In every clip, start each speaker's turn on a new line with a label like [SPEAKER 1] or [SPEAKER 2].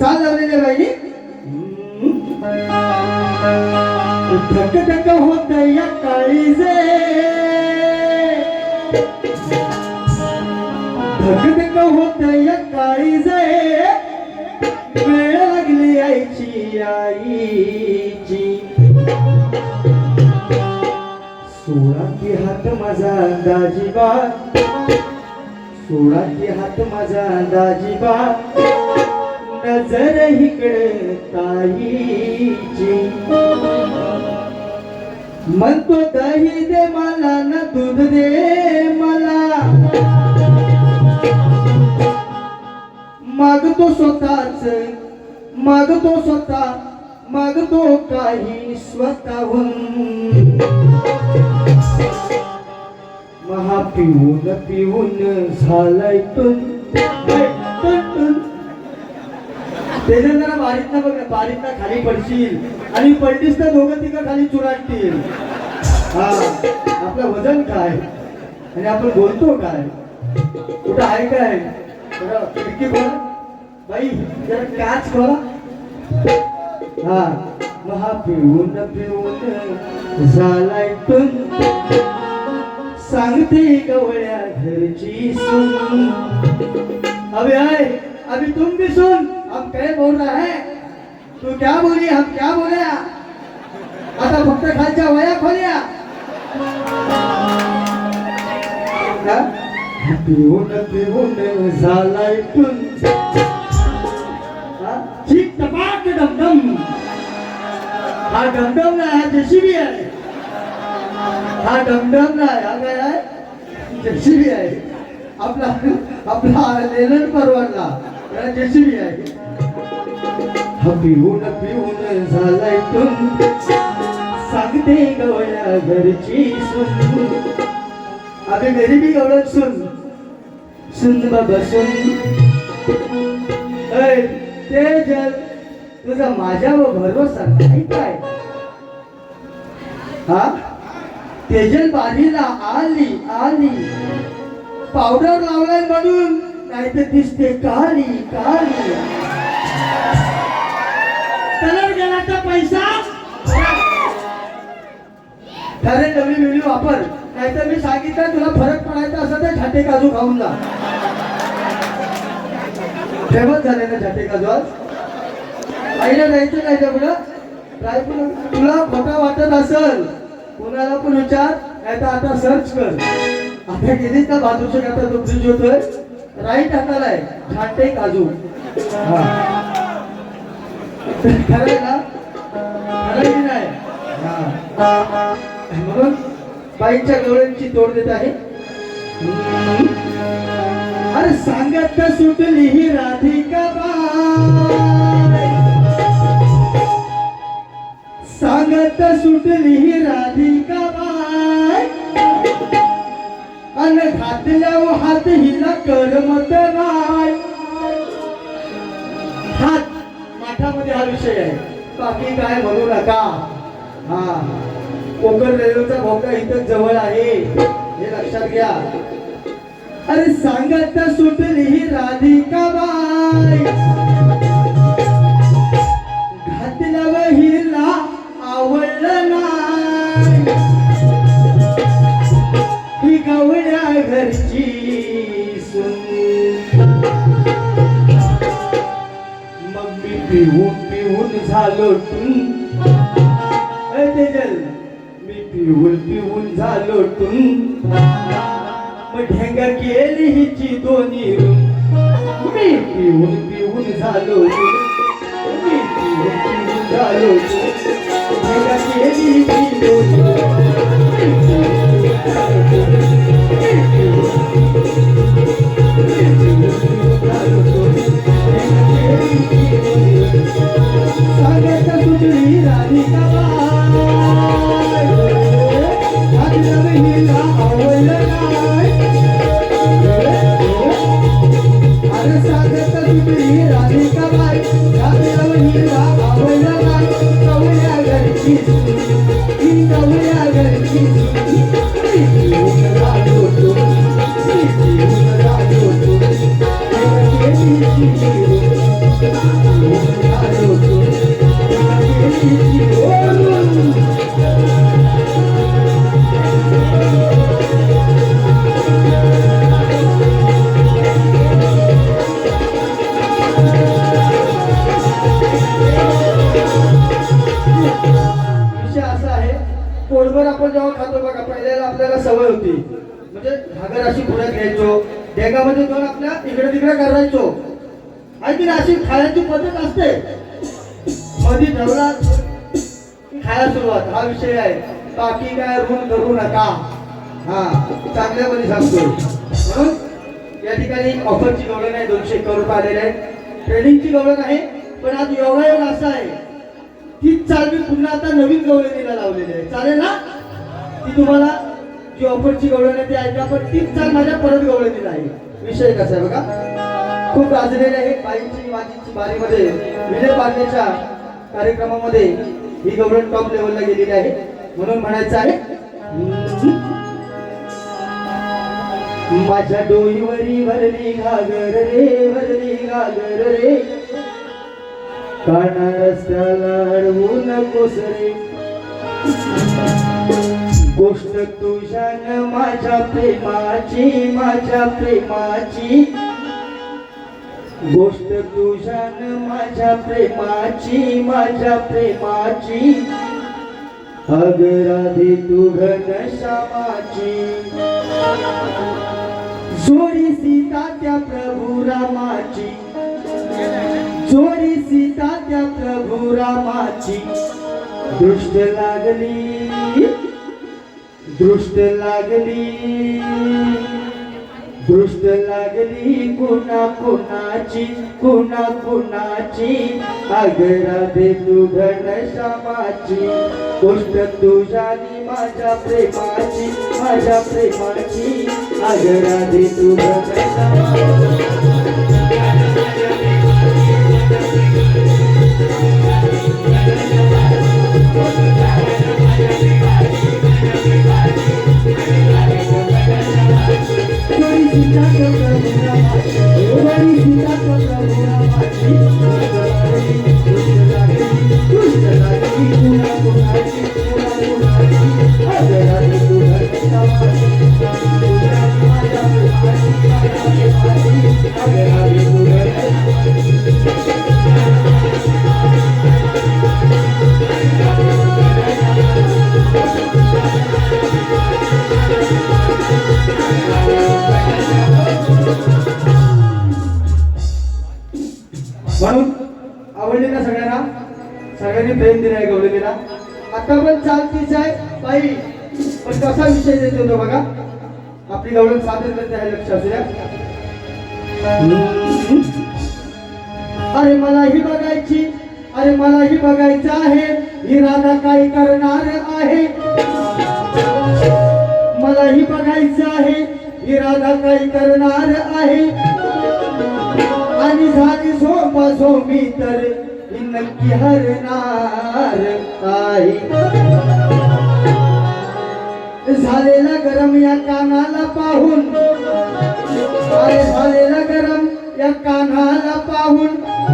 [SPEAKER 1] चाल लावलेले बाई धक धक होत या काळीजे धक धक होत या काळीजे वेळ लागली आईची आईची. सोळा की हात माझा दाजीबा सोळा की हात माझा दाजीबा नजर इकडे ताईची म्हणतो दही दे मला न दूध दे मला. मागतो स्वतःच मागतो स्वतः मागतो काही स्वतःहून. महा पिऊन पिऊन झालाय टुन टुन त्याच्या जरा बारीतनं बघ बारीतनं खाली पडशील. आणि पडलीस तर दोघं तिघं खाली चुराटतील. हा आपलं वजन काय? आणि आपण बोलतो काय? कुठं आहे काय? खिडकी बोला. बाई जरा काच बोला. हा महा पिऊन पिऊन झालाय टुन सांगते गवळ्या घरची सून. अभि आए अभि तुम भी सुन. हम क्या बोल रहा है। तू क्या बोली? हम क्या बोल्या आता फक्त खालच्या वया खोल्या? पिऊन पिऊन टुन। हा? चीक टपाक डमडम हा डमडम नाही हा जेसीबी आहे हा। डमडम नाही हा काय आहे जेसीबी आहे आपला आपला पिऊन पिऊन झालाय तुम सांगते गवळ्या घरची सुन. अगं मेरी भी गवळत सुन. सुन बाबा सुन. ते जल तुझा माझ्यावर भरोसा नाही काय? हा? तेजल बारीला आली आली. पावडर लावलाय म्हणून नाही तर दिसते काली काली कलर गेला पैसा? अरे नवी वेळी वापर. नाहीतर मी सांगितलं तुला फरक पडायचा असं तर छाटे काजू खाऊन जा. फेमस झाले ना छाटे काजू आज. आईला जायचं नाही का पुढं काय पुढं? तुला खोटा वाटत असल. कोणाला पण विचार नाही तर आता सर्च कर. आता गेली का बाजूच्या आता तो ब्रिज होतोय राईट हाताला आहे. छाटे काजू. हा. खरं आहे ना? खरं आहे की नाही? हा. म्हणून बाईच्या गवळ्यांची तोड देत आहे. अरे सांगत सुटली ही राधिका बाई. सांगत सुटली ही राधिका बाई. अन घातल्या हात हिला करमत नाही. माठामध्ये हा विषय आहे. बाकी काय म्हणू नका. हा. कोकण रेल्वेचा भोगा इथं जवळ आहे. हे लक्षात घ्या. अरे सांगत सुटली ही राधिका बाई. घातल्यावर हिला आवडलं नाही. ही गवड्या घरची सून पिऊन पिऊन झालो टून तेजल मी पिऊन पिऊन झालो टून मग ढेंगा केली हिची दोन्ही रूम. मी पिऊन पिऊन झालो मी पिऊन पिऊन झालो ढेंग केली हिची दोन्ही सुटली राधिका होती. म्हणजे घागर अशी पुढे घ्यायचो. डेगामध्ये जाऊन आपल्या इकडे तिकडे करायचो. आणि तिने अशी खायची पद्धत असते. मधी धरला खायला सुरुवात. हा विषय आहे. बाकी काय ऋण करू नका. हा चांगल्यामध्ये सांगतो म्हणून या ठिकाणी ऑफरची गवळण आहे. दोनशे एक रुपये आलेले आहे ट्रेनिंगची गवळण आहे. पण आज योगायोग असा आहे. तीच चाल मी पुन्हा आता नवीन गवळणीला लावलेली आहे. चालेल ना? ती तुम्हाला की ऑफरची गवळण आहे ती ऐका पण तीच चाल माझ्या परत गवळणी नाही विषय कसा आहे बघा? खूप गाजलेले आहे बाईची माझीची बारीमध्ये विजय पाडण्याच्या कार्यक्रमामध्ये ही गवळण टॉप लेवलला गेलेली आहे. म्हणून म्हणायचं आहे माझ्या डोईवरी भरली घागर रे भरली घागर रे. काना रस्त्याला अडवू नकोस रे. गोष्ट तुझ्यान माझ्या प्रेमाची माझ्या प्रेमाची. गोष्ट तुझ्यान माझ्या प्रेमाची माझ्या प्रेमाची. अग राधे तू घन श्यामाची. जोडी सीता त्या प्रभू रामाची. जोडी सीता त्या प्रभू रामाची. दृष्ट लागली. दृष्ट लागली. दृष्ट लागली कुणा कुणाची कुणा कुणाची? आगरा दे तू घन श्यामाची. गोष्ट तुझ्यानी माझ्या प्रेमाची माझ्या प्रेमाची. आगरा दे तू श्यामाची. Glory सीता गेला आता पण चालतीच आहे बाई. पण कसा विषय देतो तो बघा. आपली गवळण सादर करते आहे लक्ष असू द्या. अरे मला ही बघायची अरे मला ही बघायचं आहे. ही राधा काय करणार आहे? मला ही बघायचं आहे ही राधा काय करणार आहे? आणि झाली झोपा झोपी तर नक्की हरणार आहे झालेला गरम या कानाला पाहून अरे झालेला गरम या कानाला पाहून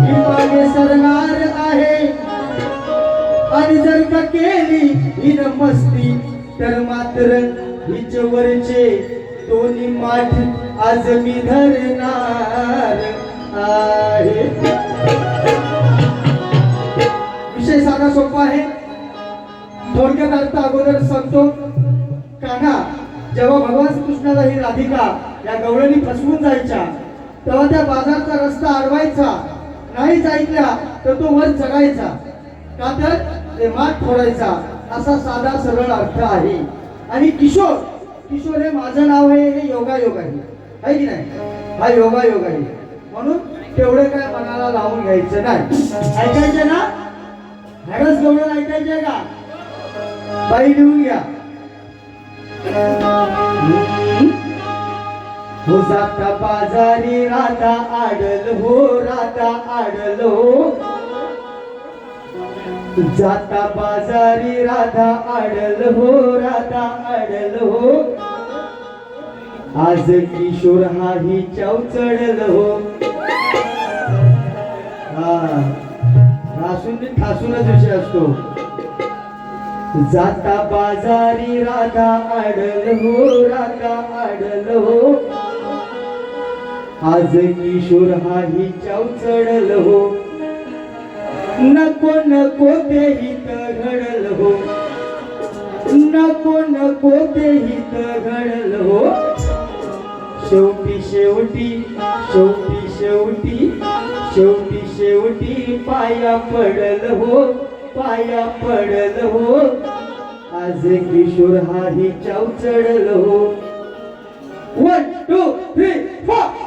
[SPEAKER 1] ही मागे सरणार आहे. आणि जर का केली ही मस्ती तर मात्र हिच्यावरचे दोन्ही माठ आज मी धरणार आहे. आहे. थोडक्यात अर्थ अगोदर सांगतो. कान्हा जेव्हा भगवान कृष्णाला ही राधिका या गवळणी फसवून जायच्या तेव्हा त्या बाजारचा रस्ता अडवायचा नाही ऐकल्या तर तो वर चढायचा. का तर ते मात फोडायचा असा साधा सरळ अर्थ आहे. आणि किशोर किशोर हे माझं नाव आहे हे योगायोग आहे. आहे की नाही? हा योगायोग आहे. म्हणून तेवढे काय मनाला लावून घ्यायचं नाही. ऐकायचं ना? हॅडस गवळण ऐकायचे का? बाई लिहून घ्या. हो जाता बाजारी राधा आडल हो राधा आडल हो. जाता बाजारी राधा आडल हो राधा आडल हो. आज किशोर हाही चव चढल हो. ठासून ठासूनच विषय असतो. जाता बाजारी राधा आडल हो राधा आडल हो. आज किशोर हा ही चाव चढल हो. नको नको ते हित घडल हो. नको नको ते हित घडल हो. शेवटी शेवटी शेवटी शेवटी शेवटी शेवटी पाया पडल हो पाया पडल हो. आज किशोर हाही चाव चढल हो. वन टू थ्री फोर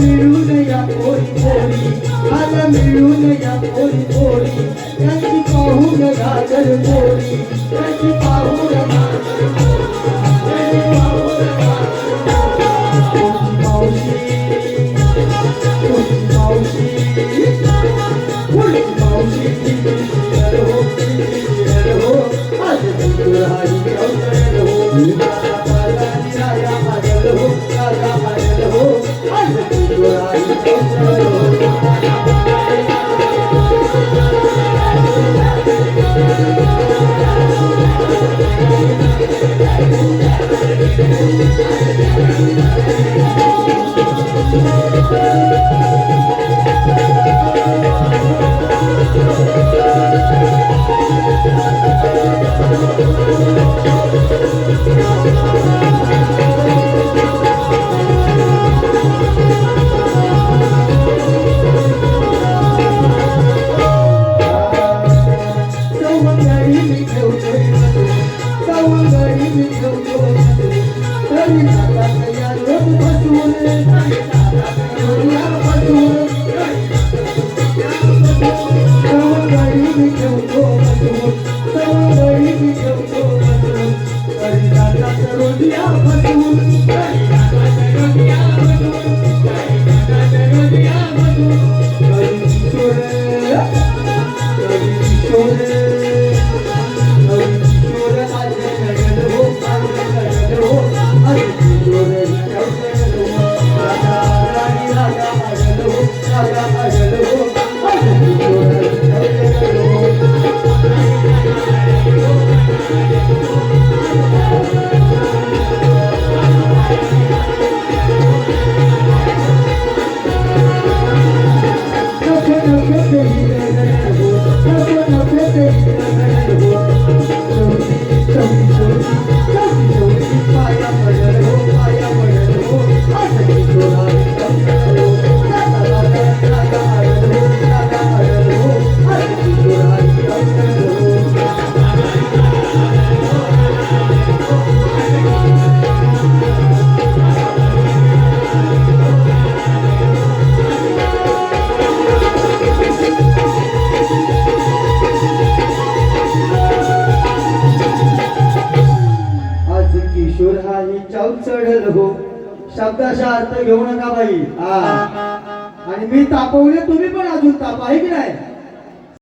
[SPEAKER 1] मिळून या पोरी पोरी काल मिळून या पोरी पोरी त्याची पाहून गाजर पोरी त्याची पाहून गाजर तापवले तुम्ही पण अजून ताप आहे की नाही?